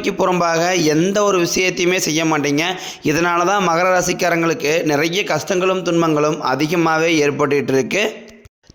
உண்மைக்கு புறம்பாக எந்த ஒரு விஷயத்தையுமே செய்ய மாட்டீங்க. இதனால தான் மகர ராசிக்காரங்களுக்கு நிறைய கஷ்டங்களும் துன்பங்களும் அதிகமாகவே ஏற்பட்டுட்டு இருக்கு.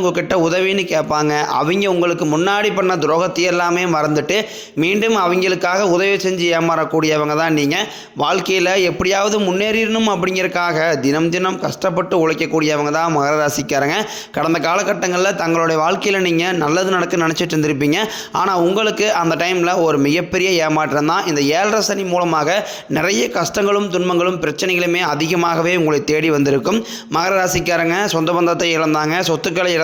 உங்ககிட்ட உதவின்னு கேட்பாங்க. அவங்க உங்களுக்கு முன்னாடி பண்ண துரோகத்தை எல்லாமே மறந்துட்டு மீண்டும் அவங்களுக்காக உதவி செஞ்சு ஏமாறக்கூடியவங்க தான் நீங்கள் வாழ்க்கையில் எப்படியாவது முன்னேறிடணும் அப்படிங்கிறக்காக தினம் தினம் கஷ்டப்பட்டு உழைக்கக்கூடியவங்க தான் மகர ராசிக்காரங்க. கடந்த காலகட்டங்களில் தங்களுடைய வாழ்க்கையில் நீங்கள் நல்லது நடக்குன்னு நினச்சிட்டு இருந்திருப்பீங்க. ஆனால் உங்களுக்கு அந்த டைமில் ஒரு மிகப்பெரிய ஏமாற்றம் தான். இந்த ஏழரை சனி மூலமாக நிறைய கஷ்டங்களும் துன்பங்களும் பிரச்சனைகளுமே அதிகமாகவே உங்களை தேடி வந்திருக்கும். மகர ராசிக்காரங்க சொந்த பந்தத்தை இழந்தாங்க சொத்துக்களை இழந்தாங்க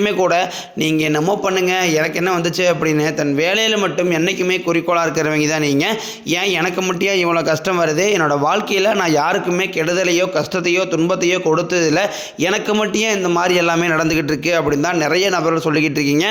தெரிஞ்சுமே கூட நீங்கள் என்னமோ பண்ணுங்கள் எனக்கு என்ன வந்துச்சு அப்படின்னு தன் வேலையில் மட்டும் என்றைக்குமே குறிக்கோளாக இருக்கிறவங்க தான் நீங்கள் ஏன் எனக்கு மட்டும் இவ்வளோ கஷ்டம் வருது? என்னோட வாழ்க்கையில் நான் யாருக்குமே கெடுதலையோ கஷ்டத்தையோ துன்பத்தையோ கொடுத்ததில்ல. எனக்கு மட்டும் இந்த மாதிரி எல்லாமே நடந்துக்கிட்டு இருக்குது அப்படின்னு தான் நிறைய நபர்கள் சொல்லிக்கிட்டு இருக்கீங்க.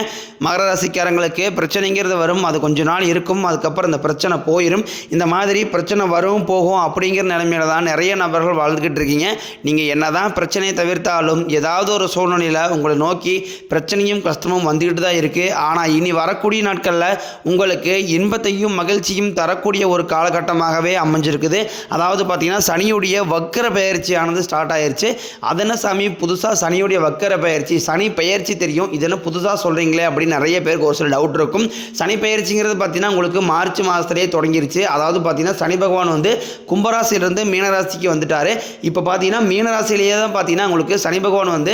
மகர ராசிக்காரங்களுக்கு பிரச்சனைங்கிறது வரும். அது கொஞ்ச நாள் இருக்கும். அதுக்கப்புறம் இந்த பிரச்சனை போயிடும் இந்த மாதிரி பிரச்சனை வரும் போகும் அப்படிங்கிற நிலைமையில தான் நிறைய நபர்கள் வாழ்ந்துக்கிட்டு இருக்கீங்க. நீங்கள் என்ன தான் பிரச்சனையை தவிர்த்தாலும் ஏதாவது ஒரு சூழ்நிலையில் உங்களை நோக்கி பிரச்சனையும் கஷ்டமும் வந்துக்கிட்டு தான் இருக்குது ஆனால் இனி வரக்கூடிய நாட்களில் உங்களுக்கு இன்பத்தையும் மகிழ்ச்சியும் தரக்கூடிய ஒரு காலகட்டமாகவே அமைஞ்சிருக்குது. அதாவது பார்த்தீங்கன்னா சனியுடைய வக்கர பயிற்சியானது ஸ்டார்ட் ஆயிடுச்சு அதென்ன சாமி? புதுசாக சனியுடைய வக்கர பயிற்சி சனி பயிற்சி தெரியும். இதெல்லாம் புதுசாக சொல்கிறீங்களே அப்படின்னு நிறைய பேருக்கு ஒரு சில டவுட் இருக்கும். சனி பயிற்சிங்கிறது பார்த்தீங்கன்னா உங்களுக்கு மார்ச் மாதத்துலேயே தொடங்கிருச்சு. அதாவது பார்த்தீங்கன்னா சனி பகவான் வந்து கும்பராசியிலிருந்து மீனராசிக்கு வந்துட்டார். இப்போ பார்த்தீங்கன்னா மீனராசியிலேயே தான் பார்த்தீங்கன்னா உங்களுக்கு சனி பகவான் வந்து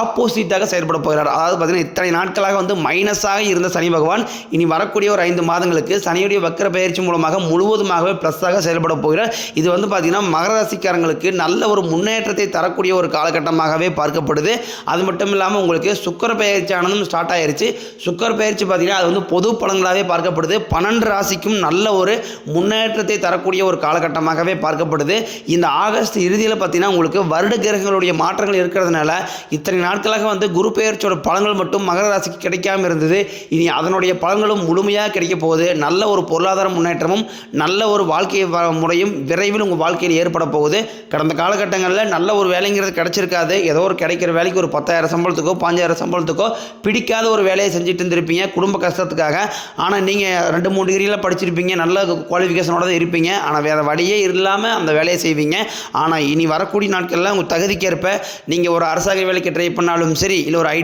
ஆப்போசிட்டாக செயல்பட போகிறார். அதாவது பார்த்தீங்கன்னா இத்தனை நாட்களாக வந்து மைனஸாக இருந்த சனி பகவான் இனி வரக்கூடிய ஒரு ஐந்து மாதங்களுக்கு சனியுடைய வக்கர பயிற்சி மூலமாக முழுவதுமாகவே ப்ளஸ்ஸாக செயல்பட போகிறார். இது வந்து பார்த்தீங்கன்னா மகர ராசிக்காரங்களுக்கு நல்ல ஒரு முன்னேற்றத்தை தரக்கூடிய ஒரு காலகட்டமாகவே பார்க்கப்படுது. அது மட்டும் இல்லாமல் உங்களுக்கு சுக்கர பயிற்சியானதும் ஸ்டார்ட் ஆயிருச்சு. சுக்கர பயிற்சி பார்த்தீங்கன்னா அது வந்து பொது பலன்களாகவே பார்க்கப்படுது. பன்னெண்டு ராசிக்கும் நல்ல ஒரு முன்னேற்றத்தை தரக்கூடிய ஒரு காலகட்டமாகவே பார்க்கப்படுது. இந்த ஆகஸ்ட் இறுதியில் பார்த்தீங்கன்னா உங்களுக்கு வருட கிரகங்களுடைய மாற்றங்கள் இருக்கிறதுனால இத்தனை நாட்களாக வந்து குரு முயற்சியோட பலன்கள் மட்டும் மகர ராசிக்கு கிடைக்காம இருந்தது. இனி அதனுடைய பலன்களும் முழுமையாக கிடைக்க போகுது. நல்ல ஒரு பொருளாதார முன்னேற்றமும் நல்ல ஒரு வாழ்க்கை வ- முறையும் விரைவில் உங்கள் வாழ்க்கையில் ஏற்பட போகுது. கடந்த காலகட்டங்களில் நல்ல ஒரு வேலைங்கிறது கிடைச்சிருக்காது. ஏதோ ஒரு கிடைக்கிற வேலைக்கு ஒரு பத்தாயிரம் சம்பளத்துக்கோ பாஞ்சாயிரம் சம்பளத்துக்கோ பிடிக்காத ஒரு வேலையை செஞ்சுட்டு இருந்திருப்பீங்க குடும்ப கஷ்டத்துக்காக. ஆனால் நீங்கள் ரெண்டு மூணு டிகிரியில் படிச்சிருப்பீங்க நல்ல குவாலிஃபிகேஷனோட தான் இருப்பீங்க. ஆனால் வேறு வழியே இல்லாமல் அந்த வேலையை செய்வீங்க. ஆனால் இனி வரக்கூடிய நாட்களில் உங்கள் தகுதிக்கேற்ப நீங்கள் ஒரு அரசாங்க வேலைக்கு ட்ரை பண்ணாலும் சரி இல்லை ஒரு ஐடி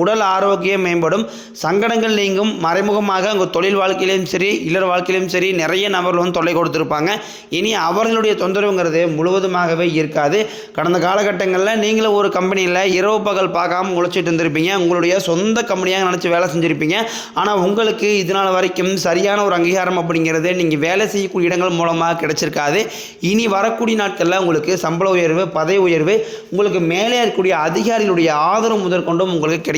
உடல் ஆரோக்கியம் மேம்படும். சங்கடங்கள் நீங்கும். மறைமுகமாக உங்கள் தொழில் வாழ்க்கையிலும் சரி இல்லற வாழ்க்கையிலும் சரி நிறைய நபர்கள் வந்து தொல்லை கொடுத்துருப்பாங்க. இனி அவர்களுடைய தொந்தரவுங்கிறது முழுவதுமாகவே இருக்காது. கடந்த காலகட்டங்களில் நீங்களும் ஒரு கம்பெனியில் இரவு பகல் பார்க்காம உழைச்சிட்டு இருந்திருப்பீங்க. உங்களுடைய சொந்த கம்பெனியாக நினச்சி வேலை செஞ்சுருப்பீங்க. ஆனால் உங்களுக்கு இதனால் வரைக்கும் சரியான ஒரு அங்கீகாரம் அப்படிங்கிறது நீங்கள் வேலை செய்யக்கூடிய இடங்கள் மூலமாக கிடைச்சிருக்காது. இனி வரக்கூடிய நாட்களில் உங்களுக்கு சம்பள உயர்வு பதவி உயர்வு உங்களுக்கு மேலே இருக்கக்கூடிய அதிகாரிகளுடைய ஆதரவு முதற்கொண்டும் உங்களுக்கு கிடைக்கும்.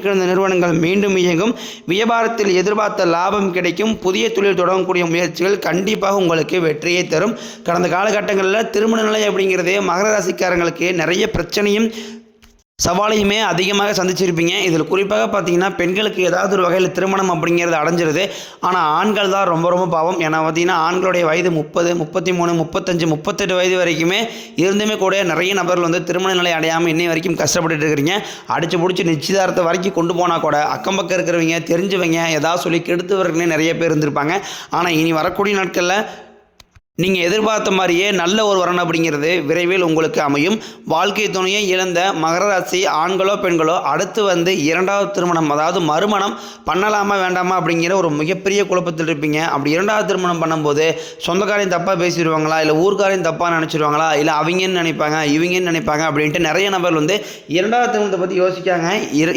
கிடந்த நிறுவனங்கள் மீண்டும் இயங்கும். வியாபாரத்தில் எதிர்பார்த்த லாபம் கிடைக்கும். புதிய தொழில் தொடங்கக்கூடிய முயற்சிகள் கண்டிப்பாக உங்களுக்கு வெற்றியை தரும். கடந்த காலகட்டங்களில் திருமண நிலை அப்படிங்கிறதே மகர ராசிக்காரங்களுக்கு நிறைய பிரச்சனையும் சவாலையுமே அதிகமாக சந்திச்சிருப்பீங்க. இதில் குறிப்பாக பார்த்தீங்கன்னா பெண்களுக்கு ஏதாவது ஒரு வகையில் திருமணம் அப்படிங்கிறது அடைஞ்சிருது. ஆனால் ஆண்கள் தான் ரொம்ப ரொம்ப பாவம். ஏன்னா பார்த்தீங்கன்னா ஆண்களுடைய வயது முப்பது முப்பத்தி மூணு முப்பத்தஞ்சு முப்பத்தெட்டு வயது வரைக்குமே இருந்துமே கூட நிறைய நபர்கள் வந்து திருமண நிலை அடையாமல் இன்னை வரைக்கும் கஷ்டப்பட்டுட்டு இருக்கிறீங்க. அடிச்சு பிடிச்சி நிச்சயதாரத்தை வரைக்கும் கொண்டு போனால் கூட அக்கம் பக்கம் இருக்கிறவங்க தெரிஞ்சவங்க ஏதாவது சொல்லி கெடுத்துவர்களே நிறைய பேர் இருந்திருப்பாங்க. ஆனால் இனி வரக்கூடிய நாட்களில் நீங்கள் எதிர்பார்த்த மாதிரியே நல்ல ஒரு வரன் அப்படிங்கிறது விரைவில் உங்களுக்கு அமையும். வாழ்க்கை துணையை இழந்த மகர ராசி ஆண்களோ பெண்களோ அடுத்து வந்து இரண்டாவது திருமணம் அதாவது மறுமணம் பண்ணலாமா வேண்டாமா அப்படிங்கிற ஒரு மிகப்பெரிய குழப்பத்தில் இருப்பீங்க. அப்படி இரண்டாவது திருமணம் பண்ணும்போது சொந்தக்காரையும் தப்பாக பேசிடுவாங்களா இல்லை ஊர்க்காரையும் தப்பாக நினச்சிடுவாங்களா இல்லை அவங்கன்னு நினைப்பாங்க இவங்கன்னு நினைப்பாங்க அப்படின்ட்டு நிறைய நபர் வந்து இரண்டாவது திருமணத்தை பற்றி யோசிக்காங்க.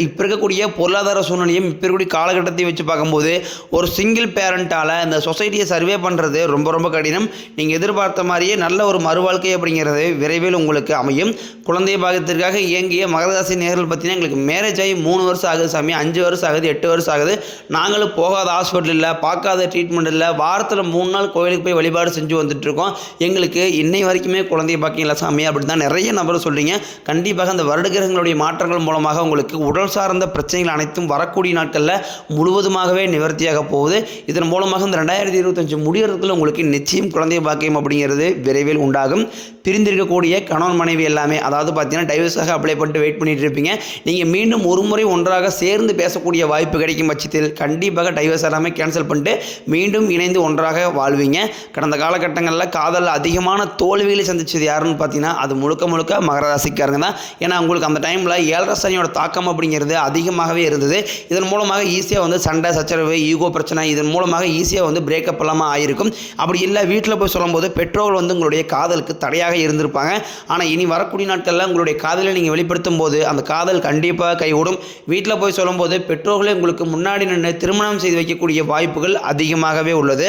இப்போ இருக்கக்கூடிய பொருளாதார சூழ்நிலையும் இப்போ இருக்கக்கூடிய காலகட்டத்தையும் வச்சு பார்க்கும்போது ஒரு சிங்கிள் பேரண்ட்டால் இந்த சொசைட்டியை சர்வே பண்ணுறது ரொம்ப ரொம்ப கடினம். நீங்கள் எதிர்பார்த்த மாதிரியே நல்ல ஒரு மறுவாழ்க்கை அப்படிங்கிறது விரைவில் உங்களுக்கு அமையும். குழந்தை பாகத்திற்காக இயங்கிய மகராசி நேர்கள் பார்த்தீங்கன்னா எங்களுக்கு மேரேஜ் ஆகி மூணு வருஷம் ஆகுது சாமி. அஞ்சு வருஷம் ஆகுது எட்டு வருஷம் ஆகுது. நாங்களும் போகாத ஹாஸ்பிட்டல் இல்லை பார்க்காத ட்ரீட்மெண்ட் இல்லை. வாரத்தில் மூணு நாள் கோயிலுக்கு போய் வழிபாடு செஞ்சு வந்துட்டு இருக்கோம். எங்களுக்கு இன்னை வரைக்குமே குழந்தை பாக்கியம் இல்லை சாமி அப்படி தான் நிறைய நபர் சொல்கிறீங்க கண்டிப்பாக அந்த வருடகிரகங்களுடைய மாற்றங்கள் மூலமாக உங்களுக்கு உடல் சார்ந்த பிரச்சனைகள் அனைத்தும் வரக்கூடிய நாட்களில் முழுவதுமாகவே நிவர்த்தியாக போகுது. இதன் மூலமாக இந்த ரெண்டாயிரத்தி இருபத்தஞ்சு முடிகிறதுக்குள்ள உங்களுக்கு நிச்சயம் குழந்தை பாக்கியம் அப்படிங்கிறது விரைவில் உண்டாகும். பிரிந்திருக்கக்கூடிய கணவன் மனைவி எல்லாமே அதாவது பார்த்தீங்கன்னா டைவர்ஸாக அப்ளை பண்ணிட்டு வெயிட் பண்ணிட்டு இருப்பீங்க. நீங்கள் மீண்டும் ஒரு முறை ஒன்றாக சேர்ந்து பேசக்கூடிய வாய்ப்பு கிடைக்கும் பட்சத்தில் கண்டிப்பாக டைவர்ஸ் எல்லாமே கேன்சல் பண்ணிட்டு மீண்டும் இணைந்து ஒன்றாக வாழ்வீங்க. கடந்த காலகட்டங்களில் காதலில் அதிகமான தோல்விகளை சந்திச்சது யாருன்னு பார்த்தீங்கன்னா அது முழுக்க முழுக்க மகர ராசிக்காரங்க தான். ஏன்னா உங்களுக்கு அந்த டைமில் ஏழரை சனியோட தாக்கம் அப்படிங்கிறது அதிகமாகவே இருந்தது. இதன் மூலமாக ஈஸியாக வந்து சண்டை சச்சரவு ஈகோ பிரச்சனை இதன் மூலமாக ஈஸியாக வந்து பிரேக்கப் இல்லாமல் ஆயிருக்கும். அப்படி இல்லை வீட்டில் போய் சொல்லும்போது பெற்றோர்கள் வந்து உங்களுடைய காதலுக்கு தடையாக இருந்திருப்பாங்க. ஆனால் இனி வரக்கூடிய நாட்களில் உங்களுடைய காதலை நீங்கள் வெளிப்படுத்தும் போது அந்த காதல் கண்டிப்பாக கைகூடும். வீட்டில் போய் சொல்லும்போது பெற்றோர்களே உங்களுக்கு முன்னாடி நின்று திருமணம் செய்து வைக்கக்கூடிய வாய்ப்புகள் அதிகமாகவே உள்ளது.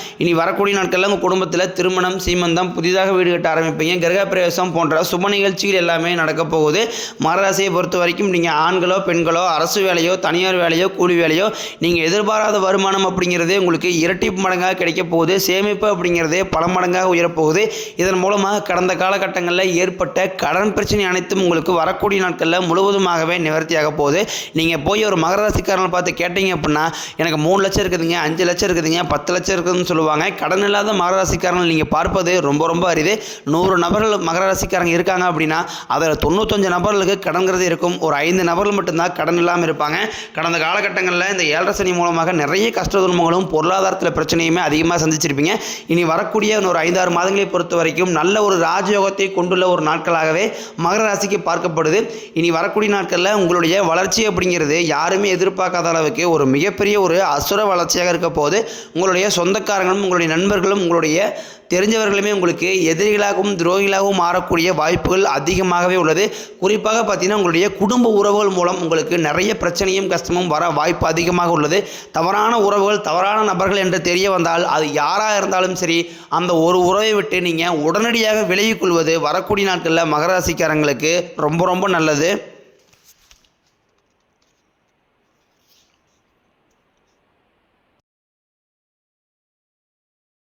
இனி வரக்கூடிய நாட்களில் உங்கள் குடும்பத்தில் திருமணம் சீமந்தம் புதிதாக வீடு கட்ட ஆரம்பிப்பீங்க கிரகப்பிரவேசம் போன்ற சுப நிகழ்ச்சிகள் எல்லாமே நடக்க போகுது. மகராசியை பொறுத்த வரைக்கும் நீங்கள் ஆண்களோ பெண்களோ அரசு வேலையோ தனியார் வேலையோ கூலி வேலையோ நீங்கள் எதிர்பாராத வருமானம் அப்படிங்கிறதே உங்களுக்கு இரட்டிப்பு மடங்காக கிடைக்க போகுது. சேமிப்பு அப்படிங்கிறதே பல மடங்காக உயரப்போகுது இதன் மூலமாக கடந்த காலகட்டங்களில் ஏற்பட்ட கடன் பிரச்சனை அனைத்தும் உங்களுக்கு வரக்கூடிய நாட்களில் முழுவதுமாகவே நிவர்த்தியாக போகுது. நீங்கள் போய் ஒரு மகராசிக்காரனை பார்த்து கேட்டீங்க அப்படின்னா எனக்கு மூணு லட்சம் இருக்குதுங்க அஞ்சு லட்சம் இருக்குதுங்க பத்து லட்சம் இருக்குதுன்னு சொல்லுவாங்க. கடன் இல்லாத மகரராசிக்காரங்க நீங்கள் பார்ப்பது ரொம்ப ரொம்ப அரிது. நூறு நபர்கள் மகர ராசிக்காரங்க இருக்காங்க அப்படின்னா அதில் தொண்ணூத்தஞ்சு நபர்களுக்கு கடன்கிறது இருக்கும். ஒரு ஐந்து நபர்கள் மட்டும்தான் கடன் இல்லாமல் இருப்பாங்க. கடந்த காலகட்டங்களில் இந்த ஏழரை சனி மூலமாக நிறைய கஷ்ட துன்பங்களும் பொருளாதாரத்தில் பிரச்சனையுமே அதிகமாக சந்திச்சிருப்பீங்க. இனி வரக்கூடிய இன்னொரு ஐந்தாறு மாதங்களை பொறுத்த வரைக்கும் நல்ல ஒரு ராஜயோகத்தை கொண்டுள்ள ஒரு நாட்களாகவே மகர ராசிக்கு பார்க்கப்படுது. இனி வரக்கூடிய நாட்களில் உங்களுடைய வளர்ச்சி அப்படிங்கிறது யாருமே எதிர்பார்க்காத அளவுக்கு ஒரு மிகப்பெரிய ஒரு அசுர வளர்ச்சியாக இருக்க போது உங்களுடைய சொந்தக்கார சொந்தக்காரங்களும் உங்களுடைய நண்பர்களும் உங்களுடைய தெரிஞ்சவர்களுமே உங்களுக்கு எதிரிகளாகவும் துரோகிகளாகவும் மாறக்கூடிய வாய்ப்புகள் அதிகமாகவே உள்ளது. குறிப்பாக பார்த்தீங்கன்னா உங்களுடைய குடும்ப உறவுகள் மூலம் உங்களுக்கு நிறைய பிரச்சனையும் கஷ்டமும் வர வாய்ப்பு அதிகமாக உள்ளது. தவறான உறவுகள் தவறான நபர்கள் என்று தெரிய வந்தால் அது யாராக இருந்தாலும் சரி அந்த ஒரு உறவை விட்டு நீங்கள் உடனடியாக விலகிக் கொள்வது வரக்கூடிய நாட்களில் மகராசிக்காரங்களுக்கு ரொம்ப ரொம்ப நல்லது.